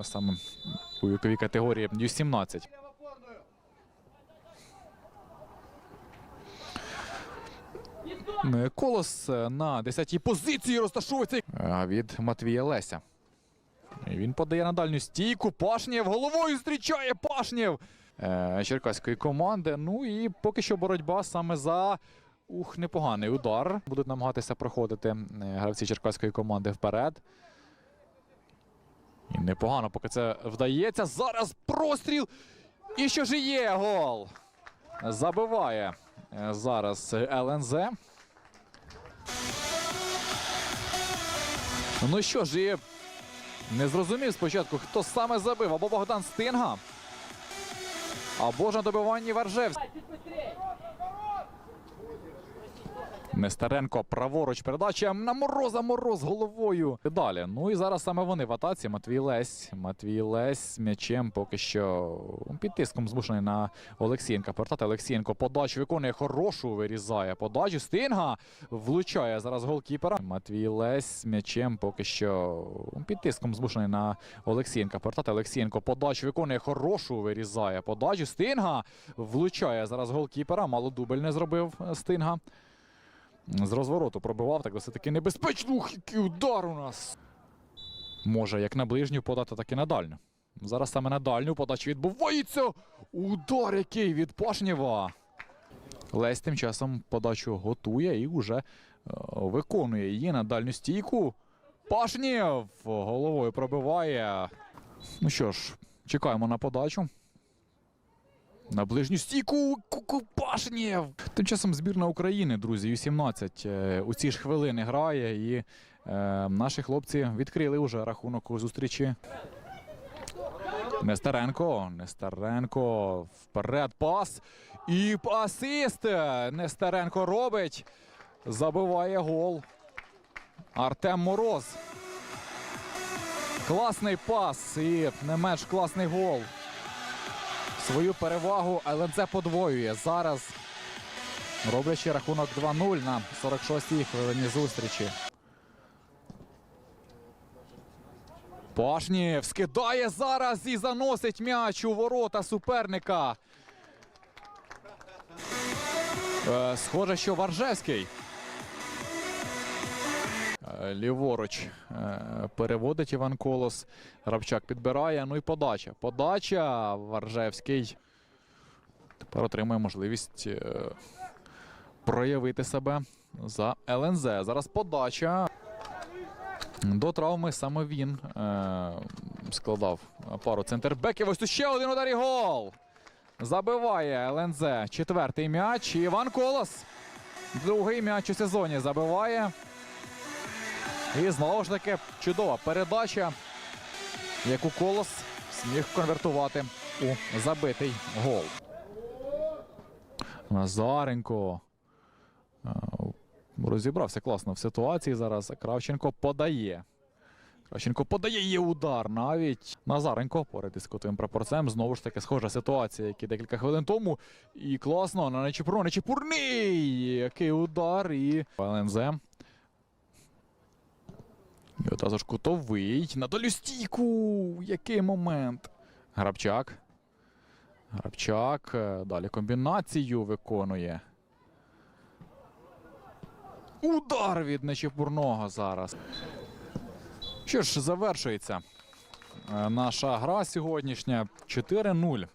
е, саме у віковій категорії Ю-17. Е, Колос е, на 10-й позиції розташовується е, від Матвія Леся. Він подає на дальню стійку. Пашнєв головою зустрічає Пашнєв черкаської команди. Ну і поки що боротьба саме за ух, непоганий удар. Будуть намагатися проходити гравці черкаської команди вперед. І непогано, поки це вдається. Зараз простріл. І що ж є гол? Забиває е, зараз ЛНЗ. Ну що ж, і не зрозумів спочатку, хто саме забив, або Богдан Стинга, або ж на добиванні Варжевський. Нестеренко праворуч передача на мороза мороз головою. І Далі. Ну і зараз саме вони в атаці. Матвій Лесь. Матвій Лесь м'ячем поки що під тиском змушений на Олексієнка. Повертати Олексієнко подачу виконує хорошу, вирізає подачу. Стинга влучає зараз голкіпера. Матвій Лесь м'ячем поки що під тиском змушений на Олексієнка. Повертати Олексієнко подачу виконує хорошу, вирізає подачу. Стинга влучає зараз голкіпера. Мало дубль не зробив е, Стинга. З розвороту пробивав, так досить таки небезпечно. Ух, який удар у нас. Може як на ближню подати, так і на дальню. Зараз саме на дальню подача відбувається. Удар який від Пашнєва. Лесь тим часом подачу готує і вже е, виконує її на дальню стійку. Пашнєв головою пробиває. Ну що ж, чекаємо на подачу. На ближню стійку Пашнєв. Тим часом збірна України, друзі, Ю-17 е, у ці ж хвилини грає, і е, наші хлопці відкрили вже рахунок у зустрічі. Нестеренко. Нестеренко. Вперед пас. І асист. Нестеренко робить. Забиває гол. Артем Мороз. Класний пас і не менш класний гол. Свою перевагу ЛНЗ подвоює. Зараз роблячи рахунок 2-0 на 46-й хвилині зустрічі. Пашнєв скидає зараз і заносить м'яч у ворота суперника. Е, схоже, що Варжевський. Е, Ліворуч е, переводить Іван Колос. Грабчак підбирає. Ну і подача. Подача. Варжевський. Тепер отримує можливість проявити себе за ЛНЗ. Зараз подача. До травми саме він е, складав пару центрбеків. Ось тут ще один удар і гол. Забиває ЛНЗ. Четвертий м'яч. Іван Колос. Другий м'яч у сезоні забиває. І знову ж таки чудова передача, яку Колос зміг конвертувати у забитий гол. Назаренко розібрався класно в ситуації зараз. Кравченко подає. Кравченко подає є удар навіть. Назаренко поряд із кутовим прапорцем. Знову ж таки схожа ситуація, як і декілька хвилин тому. І класно на Нечіпуро. Нечіпурний! Який удар і ЛНЗ. І одразу ж кутовий. На долю стійку. Який момент. Грабчак. Грабчак. е, Далі комбінацію виконує. Удар від Нечепурного зараз. Що ж, завершується е, наша гра сьогоднішня 4-0.